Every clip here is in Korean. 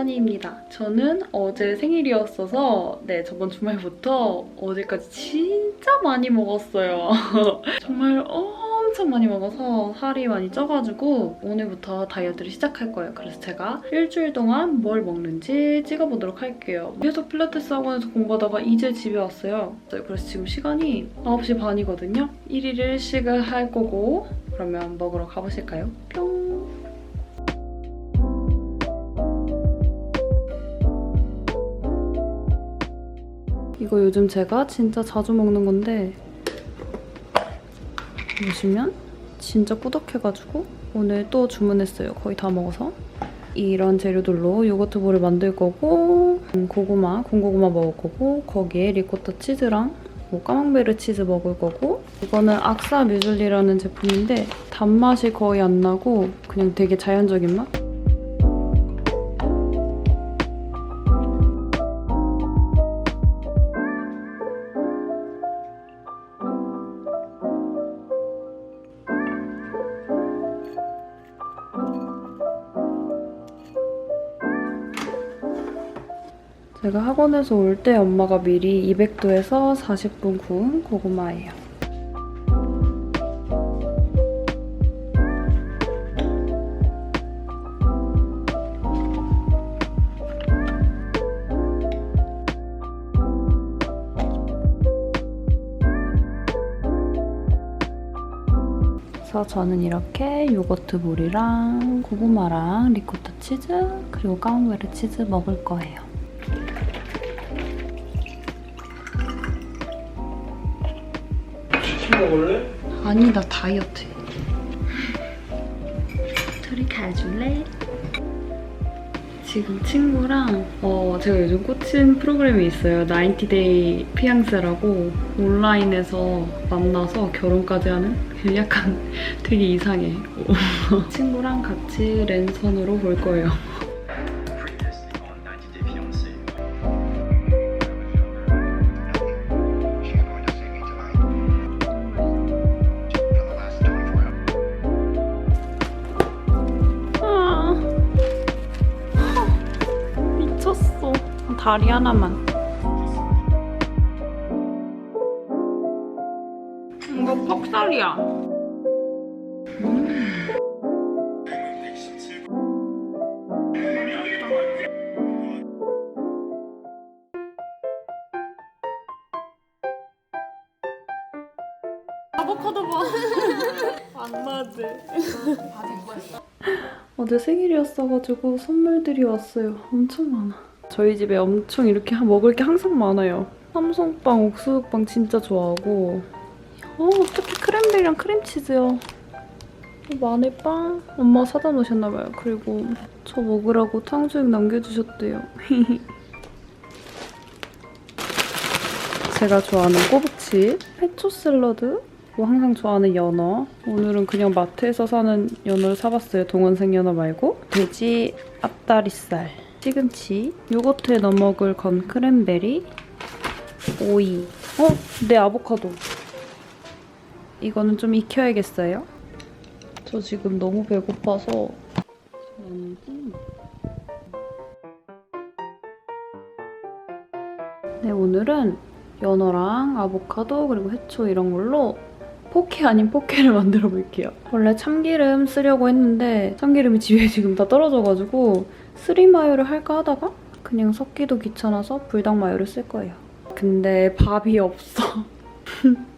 써니입니다. 저는 어제 생일이었어서 네 저번 주말부터 어제까지 진짜 많이 먹었어요. 정말 엄청 많이 먹어서 살이 많이 쪄가지고 오늘부터 다이어트를 시작할 거예요. 그래서 제가 일주일 동안 뭘 먹는지 찍어보도록 할게요. 계속 필라테스 학원에서 공부하다가 이제 집에 왔어요. 네, 그래서 지금 시간이 9시 반이거든요. 1일 1식을 할 거고 그러면 먹으러 가보실까요? 뿅! 이거 요즘 제가 진짜 자주 먹는 건데 보시면 진짜 꾸덕해가지고 오늘 또 주문했어요. 거의 다 먹어서. 이런 재료들로 요거트 볼을 만들 거고 음, 고구마, 군고구마 먹을 거고 거기에 리코타 치즈랑 뭐 까망베르 치즈 먹을 거고 이거는 악사 뮤즐리라는 제품인데 단맛이 거의 안 나고 그냥 되게 자연적인 맛? 제가 학원에서 올 때 엄마가 미리 200도에서 40분 구운 고구마예요. 그래서 저는 이렇게 요거트 볼이랑 고구마랑 리코타 치즈 그리고 까망베르 치즈 먹을 거예요. 먹을래? 아니 나 다이어트. 둘이 가줄래? 지금 친구랑 어 제가 요즘 꽂힌 프로그램이 있어요. 90데이 피앙세라고 온라인에서 만나서 결혼까지 하는? 약간 되게 이상해. 친구랑 같이 랜선으로 볼 거예요 다리 하나만. 이거 퍽살이야. 아보카도 봐. 안 맞을. 어제 생일이었어가지고 선물들이 왔어요. 엄청 많아. 저희 집에 엄청 이렇게 하- 먹을 게 항상 많아요. 삼성빵, 옥수수빵 진짜 좋아하고 어, 특히 크랜베리랑 크림치즈요. 어, 마늘빵 엄마 사다 놓으셨나봐요. 그리고 저 먹으라고 탕수육 남겨주셨대요. 제가 좋아하는 꼬북치, 페초 샐러드, 뭐 항상 좋아하는 연어. 오늘은 그냥 마트에서 사는 연어를 사봤어요. 동원생 연어 말고. 돼지 앞다리살, 시금치, 요거트에 넣어 먹을 건 크랜베리, 오이. 어? 내 아보카도. 이거는 좀 익혀야겠어요. 저 지금 너무 배고파서. 음. 네, 오늘은 연어랑 아보카도 그리고 해초 이런 걸로 포케 아닌 포케를 만들어 볼게요. 원래 참기름 쓰려고 했는데 참기름이 집에 지금 다 떨어져가지고 쓰리마요를 할까 하다가 그냥 섞기도 귀찮아서 불닭 마요를 쓸 거예요. 근데 밥이 없어.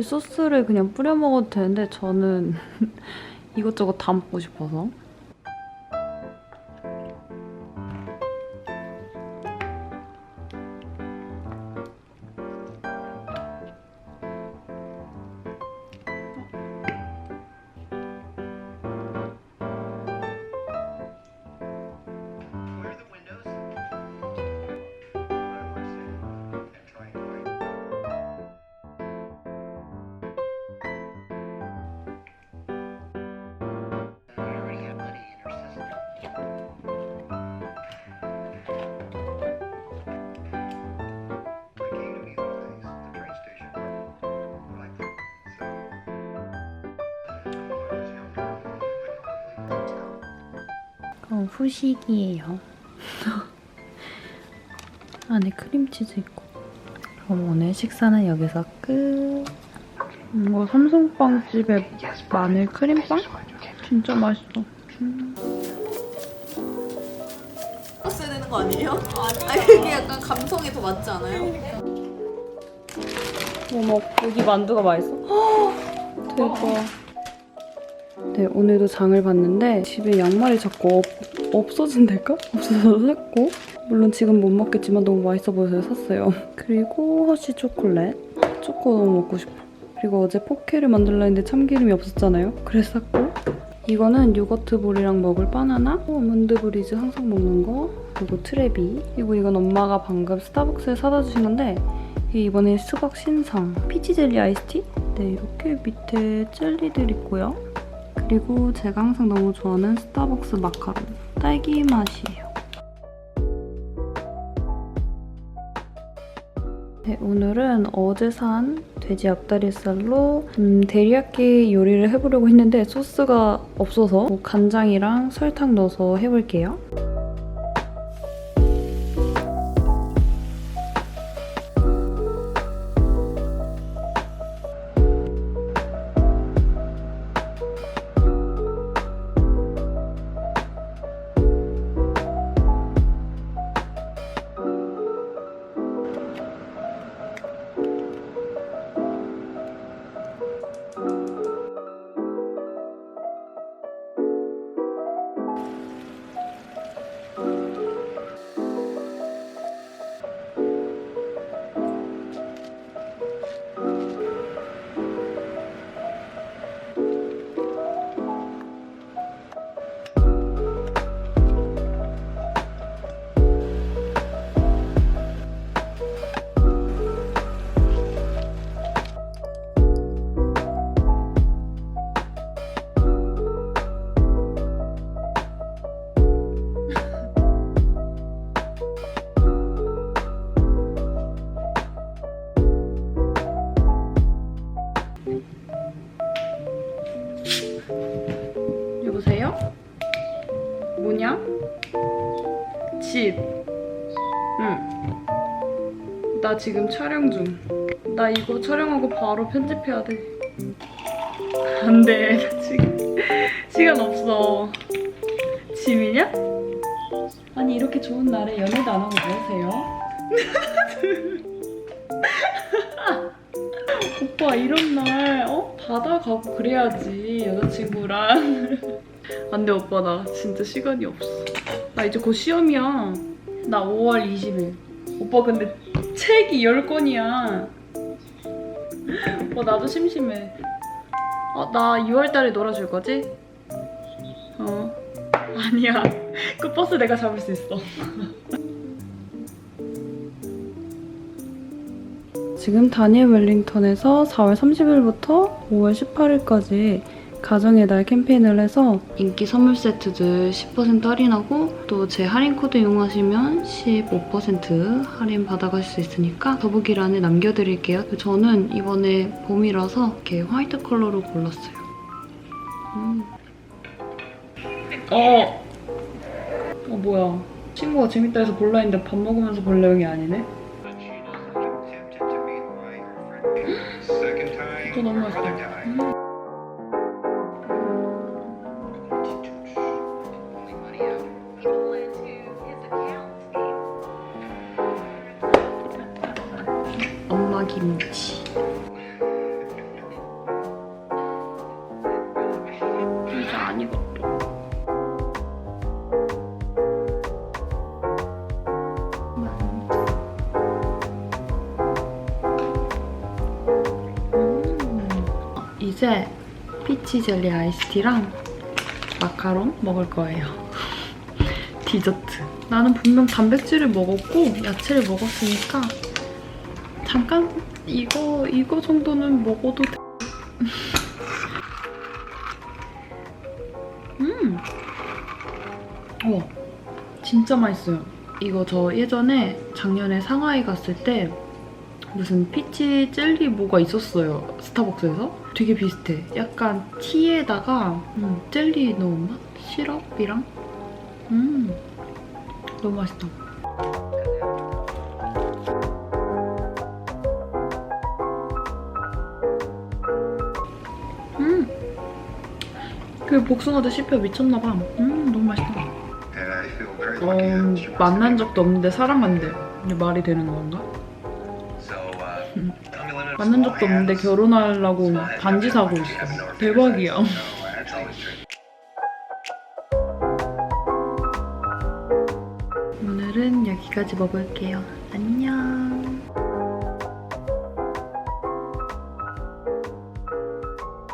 소스를 그냥 뿌려 먹어도 되는데 저는 이것저것 다 먹고 싶어서. 그럼 후식이에요. 안에 크림치즈 있고. 그럼 오늘 식사는 여기서 끝. 이거 삼성빵집의 마늘 크림빵? 진짜 맛있어. 써야 되는 거 아니에요? 아니 그게 약간 감성에 더 맞지 않아요? 어머, 여기 만두가 맛있어? 대박. 네, 오늘도 장을 봤는데 집에 양말이 자꾸 없, 없어진달까? 없어서 샀고 물론 지금 못 먹겠지만 너무 맛있어 보여서 샀어요. 그리고 허쉬 초콜릿. 초코 너무 먹고 싶어. 그리고 어제 포케를 만들려 했는데 참기름이 없었잖아요. 그래서 샀고 이거는 요거트 볼이랑 먹을 바나나, 아몬드 브리즈 항상 먹는 거, 그리고 트레비. 그리고 이건 엄마가 방금 스타벅스에 사다 이게 이번에 수박 신상 피치 젤리 아이스티? 네 이렇게 밑에 젤리들 있고요. 그리고 제가 항상 너무 좋아하는 스타벅스 마카롱 딸기 맛이에요. 네, 오늘은 어제 산 돼지 앞다리살로 음, 데리야끼 요리를 해보려고 했는데 소스가 없어서 뭐 간장이랑 설탕 넣어서 해볼게요. 10 응. 나 지금 촬영 중. 나 이거 촬영하고 바로 편집해야 돼. 안 돼. 나 지금 시간 없어. 지민이야? 아니 이렇게 좋은 날에 연애도 안 하고 뭐하세요? 오빠 이런 날 어? 바다 가고 그래야지 여자친구랑 안 돼 오빠 나 진짜 시간이 없어 나 이제 곧 시험이야. 나 5월 20일. 오빠 근데 책이 10권이야. 오빠 나도 심심해. 어, 나 6월 달에 놀아줄 거지? 어. 아니야. 그 버스 내가 잡을 수 있어. 지금 다니엘 웰링턴에서 4월 30일부터 5월 18일까지 가정의 날 캠페인을 해서 인기 선물 세트들 10% 할인하고 또 제 할인 코드 이용하시면 15% 할인 받아가실 수 있으니까 더보기란에 남겨드릴게요. 저는 이번에 봄이라서 이렇게 화이트 컬러로 골랐어요. 음. 어. 어 뭐야. 친구가 재밌다 해서 볼라 했는데 밥 먹으면서 볼 내용이 아니네. 또 너무 맛있다. 음. 이제 피치 젤리 아이스티랑 마카롱 먹을 거예요. 디저트. 나는 분명 단백질을 먹었고 야채를 먹었으니까 잠깐 이거 이거 정도는 먹어도 돼. 음. 어. 진짜 맛있어요. 이거 저 예전에 작년에 상하이 갔을 때 무슨 피치 젤리 뭐가 있었어요. 스타벅스에서. 되게 비슷해. 약간 티에다가 음, 젤리 넣은 맛? 시럽이랑? 음. 너무 맛있다. 음. 그 복숭아도 씹혀 미쳤나봐. 음, 너무 맛있다. Wants 만난 적도 없는데 사랑한대. 말이 되는 건가? 만난 적도 없는데 결혼하려고 반지 사고 있어. 대박이야. 오늘은 여기까지 먹을게요. 안녕.